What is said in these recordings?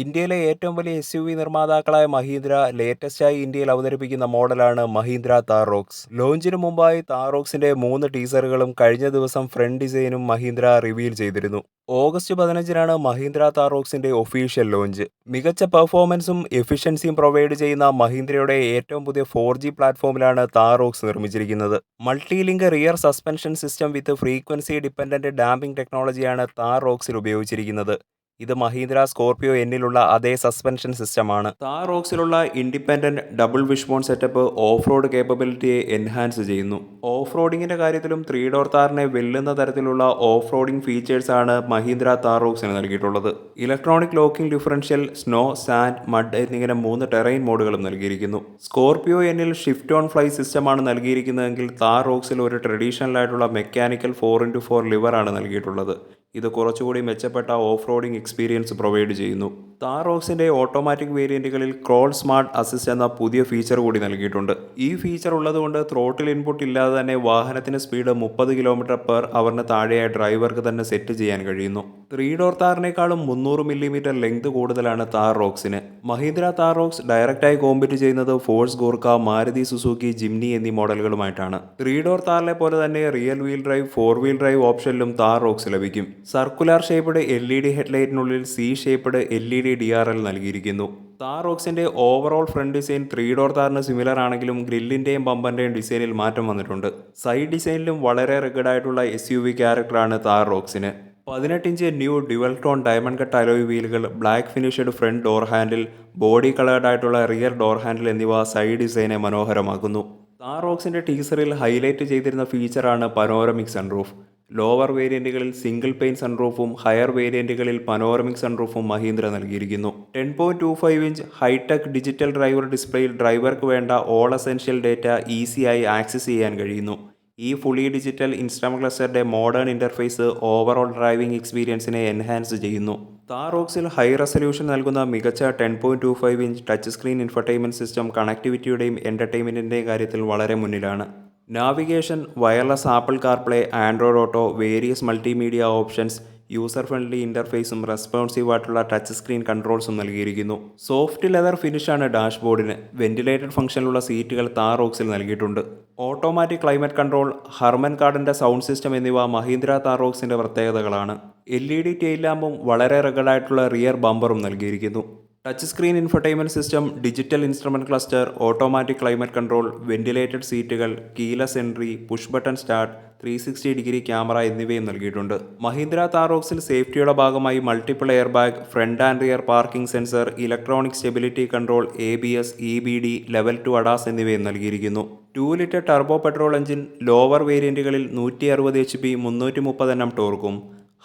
ഇന്ത്യയിലെ ഏറ്റവും വലിയ എസ് യു വി നിർമ്മാതാക്കളായ മഹീന്ദ്ര ലേറ്റസ്റ്റായി ഇന്ത്യയിൽ അവതരിപ്പിക്കുന്ന മോഡലാണ് മഹീന്ദ്ര താറോക്സ് ലോഞ്ചിന് മുമ്പായി താറോക്സിന്റെ മൂന്ന് ടീസറുകളും കഴിഞ്ഞ ദിവസം ഫ്രണ്ട് ഡിസൈനും മഹീന്ദ്ര റിവീൽ ചെയ്തിരുന്നു. ഓഗസ്റ്റ് പതിനഞ്ചിനാണ് മഹീന്ദ്ര താറോക്സിന്റെ ഒഫീഷ്യൽ ലോഞ്ച് മികച്ച പെർഫോമൻസും എഫിഷ്യൻസിയും പ്രൊവൈഡ് ചെയ്യുന്ന മഹീന്ദ്രയുടെ ഏറ്റവും പുതിയ ഫോർ ജി പ്ലാറ്റ്ഫോമിലാണ് താറോക്സ് നിർമ്മിച്ചിരിക്കുന്നത്. Multi link rear suspension system with frequency dependent damping ടെക്നോളജിയാണ് താറോക്സിൽ ഉപയോഗിച്ചിരിക്കുന്നത്. ഇത് മഹീന്ദ്ര സ്കോർപിയോ എന്നിലുള്ള അതേ സസ്പെൻഷൻ സിസ്റ്റമാണ്. Thar റോക്സിലുള്ള independent double wishbone setup off road കേപ്പബിലിറ്റിയെ enhance ചെയ്യുന്നു. ഓഫ് റോഡിങ്ങിന്റെ കാര്യത്തിലും ത്രീ ഡോർ താറിനെ വെല്ലുന്ന തരത്തിലുള്ള ഓഫ് റോഡിംഗ് ഫീച്ചേഴ്സ് ആണ് മഹീന്ദ്ര താർ റോക്സിന് നൽകിയിട്ടുള്ളത്. Electronic locking differential snow sand mud എന്നിങ്ങനെ മൂന്ന് ടെറൈൻ മോഡുകളും നൽകിയിരിക്കുന്നു. സ്കോർപിയോ എന്നിൽ ഷിഫ്റ്റ് ഓൺ ഫ്ലൈ സിസ്റ്റമാണ് നൽകിയിരിക്കുന്നതെങ്കിൽ താർ റോക്സിൽ ഒരു ട്രഡീഷണൽ ആയിട്ടുള്ള മെക്കാനിക്കൽ ഫോർ ഇന്റു ഫോർ ലിവറാണ് നൽകിയിട്ടുള്ളത്. ഇത് കുറച്ചുകൂടി മെച്ചപ്പെട്ട ഓഫ് റോഡിംഗ് എക്സ്പീരിയൻസ് പ്രൊവൈഡ് ചെയ്യുന്നു. താറോക്സിന്റെ ഓട്ടോമാറ്റിക് വേരിയന്റുകളിൽ ക്രോൾ സ്മാർട്ട് അസിസ്റ്റ് എന്ന പുതിയ ഫീച്ചർ കൂടി നൽകിയിട്ടുണ്ട്. ഈ ഫീച്ചർ ഉള്ളതുകൊണ്ട് ത്രോട്ടിൽ ഇൻപുട്ട് ഇല്ലാതെ തന്നെ വാഹനത്തിന്റെ സ്പീഡ് മുപ്പത് കിലോമീറ്റർ പെർ അവറിന് താഴെയായി ഡ്രൈവർക്ക് തന്നെ സെറ്റ് ചെയ്യാൻ കഴിയുന്നു. ത്രീ ഡോർ താറിനേക്കാളും മുന്നൂറ് മില്ലിമീറ്റർ ലെങ്ത് കൂടുതലാണ് താർ റോക്സിന് മഹീന്ദ്ര താർ റോക്സ് ഡയറക്റ്റായി കോമ്പറ്റ് ചെയ്യുന്നത് force Gurkha Maruti Suzuki Jimny എന്നീ മോഡലുകളുമായിട്ടാണ്. ത്രീ ഡോർ താറിലെ പോലെ തന്നെ rear wheel drive four wheel drive ഓപ്ഷനിലും Thar rocks ലഭിക്കും. Circular shaped L E D ഹെഡ്ലൈറ്റിനുള്ളിൽ C shaped L E D D R L നൽകിയിരിക്കുന്നു. Thar റോക്സിന്റെ overall front design three door താറിന് similar ആണെങ്കിലും ഗ്രില്ലിന്റെയും ബമ്പറിന്റെയും ഡിസൈനിൽ മാറ്റം വന്നിട്ടുണ്ട്. സൈഡ് ഡിസൈനിലും വളരെ റിഗഡായിട്ടുള്ള എസ് യു വി ക്യാരക്ടറാണ് താർ റോക്സിന് പതിനെട്ട് inch new dual tone diamond cut alloy വീലുകൾ black finished front door handle body coloured ആയിട്ടുള്ള റിയർ ഡോർ ഹാൻഡിൽ എന്നിവ സൈഡ് ഡിസൈനെ മനോഹരമാക്കുന്നു. താർ റോക്സിന്റെ ടീസറിൽ ഹൈലൈറ്റ് ചെയ്തിരുന്ന ഫീച്ചറാണ് പനോരമിക് സൺറൂഫ് ലോവർ വേരിയന്റുകളിൽ സിംഗിൾ പെയിൻ സൺറൂഫും ഹയർ വേരിയന്റുകളിൽ പനോറമിക് സൺറൂഫും മഹീന്ദ്ര നൽകിയിരിക്കുന്നു. Ten point two five inch high tech digital driver ഡിസ്പ്ലേയിൽ ഡ്രൈവർക്ക് വേണ്ട ഓൾ എസെൻഷ്യൽ ഡേറ്റ ഈസിയായി ആക്സസ് ചെയ്യാൻ കഴിയുന്നു. ഈ ഫുള്ളി ഡിജിറ്റൽ ഇൻസ്റ്റാം ക്ലസ്റ്ററിന്റെ മോഡേൺ ഇന്റർഫേസ് ഓവറോൾ ഡ്രൈവിംഗ് എക്സ്പീരിയൻസിനെ എൻഹാൻസ് ചെയ്യുന്നു. താറോക്സിൽ ഹൈ റെസൊല്യൂഷൻ നൽകുന്ന മികച്ച ten point two five inch touch screen infotainment system കണക്ടിവിറ്റിയുടെയും എന്റർടൈൻമെന്റിന്റെയും കാര്യത്തിൽ വളരെ മുന്നിലാണ്. Navigation wireless Apple CarPlay Android Auto various multimedia options user friendly ഇന്റർഫേസും responsive ആയിട്ടുള്ള ടച്ച് സ്ക്രീൻ കൺട്രോൾസും നൽകിയിരിക്കുന്നു. സോഫ്റ്റ് ലെതർ ഫിനിഷാണ് ഡാഷ്ബോർഡിന് വെന്റിലേറ്റഡ് ഫംഗ്ഷനിലുള്ള സീറ്റുകൾ താർ താറോക്സിൽ നൽകിയിട്ടുണ്ട്. ഓട്ടോമാറ്റിക് ക്ലൈമറ്റ് കൺട്രോൾ ഹർമൻ കാർഡിന്റെ സൗണ്ട് സിസ്റ്റം എന്നിവ മഹീന്ദ്ര താറോക്സിന്റെ പ്രത്യേകതകളാണ്. എൽ ഇ ഡി ടെയിൽ ലാമ്പും വളരെ റഗഡായിട്ടുള്ള റിയർ ബമ്പറും നൽകിയിരിക്കുന്നു. Touch screen infotainment system digital instrument cluster automatic climate control ventilated സീറ്റുകൾ keyless entry push button start three sixty degree camera എന്നിവയും നൽകിയിട്ടുണ്ട്. മഹീന്ദ്ര താറോക്സിൽ സേഫ്റ്റിയുടെ ഭാഗമായി multiple air bag front and rear parking sensor electronic stability control A B S E B D level two ADAS എന്നിവയും നൽകിയിരിക്കുന്നു. Two litre turbo petrol engine lower വേരിയന്റുകളിൽ നൂറ്റി അറുപത് H P മുന്നൂറ്റി മുപ്പത് എണ്ണം ടോർക്കും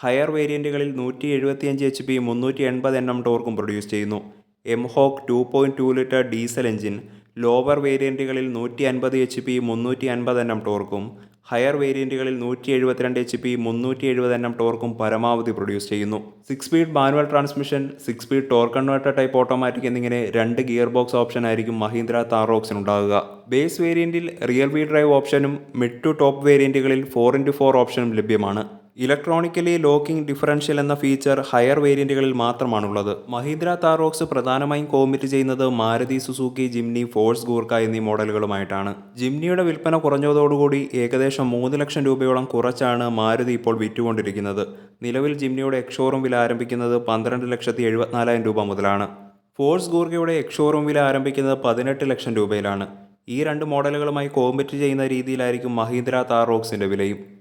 ഹയർ വേരിയന്റുകളിൽ നൂറ്റി എഴുപത്തിയഞ്ച് എച്ച് പി മുന്നൂറ്റി എൺപത് എണ്ണം ടോർക്കും പ്രൊഡ്യൂസ് ചെയ്യുന്നു. M hawk two point two litre diesel engine lower വേരിയന്റുകളിൽ നൂറ്റി അൻപത് എച്ച് പി മുന്നൂറ്റി അൻപത് എണ്ണം ടോർക്കും ഹയർ വേരിയന്റുകളിൽ നൂറ്റി എഴുപത്തിരണ്ട് എച്ച് പി മുന്നൂറ്റി എഴുപത് എണ്ണം ടോർക്കും പരമാവധി പ്രൊഡ്യൂസ് ചെയ്യുന്നു. Six speed manual transmission six speed torque converter type automatic എന്നിങ്ങനെ രണ്ട് ഗിയർ ബോക്സ് ഓപ്ഷൻ ആയിരിക്കും മഹീന്ദ്ര താറോക്സിന് ഉണ്ടാകുക. ബേസ് വേരിയന്റിൽ റിയൽ വീൽ ഡ്രൈവ് ഓപ്ഷനും മിഡ് ടു ടോപ്പ് വേരിയന്റുകളിൽ ഫോർ ഇന്റു ഫോർ ഓപ്ഷനും ലഭ്യമാണ്. ഇലക്ട്രോണിക്കലി ലോക്കിംഗ് ഡിഫറൻഷ്യൽ എന്ന ഫീച്ചർ ഹയർ വേരിയന്റുകളിൽ മാത്രമാണുള്ളത്. മഹീന്ദ്ര താറോക്സ് പ്രധാനമായും കോമിറ്റ് ചെയ്യുന്നത് Maruti Suzuki Jimny force Gurkha എന്നീ മോഡലുകളുമായിട്ടാണ്. ജിംനിയുടെ വിൽപ്പന കുറഞ്ഞതോടുകൂടി ഏകദേശം മൂന്ന് ലക്ഷം രൂപയോളം കുറച്ചാണ് മാരുതി ഇപ്പോൾ വിറ്റുകൊണ്ടിരിക്കുന്നത്. നിലവിൽ ജിംനിയുടെ എക്ഷോറും വില ആരംഭിക്കുന്നത് പന്ത്രണ്ട് ലക്ഷത്തി എഴുപത്തിനാലായിരം രൂപ മുതലാണ്. ഫോഴ്സ് ഗൂർക്കയുടെ എക്ഷോറും വില ആരംഭിക്കുന്നത് പതിനെട്ട് ലക്ഷം രൂപയിലാണ്. ഈ രണ്ട് മോഡലുകളുമായി കോമ്പറ്റ് ചെയ്യുന്ന രീതിയിലായിരിക്കും മഹീന്ദ്ര താർ റോക്സിന്റെ വിലയും.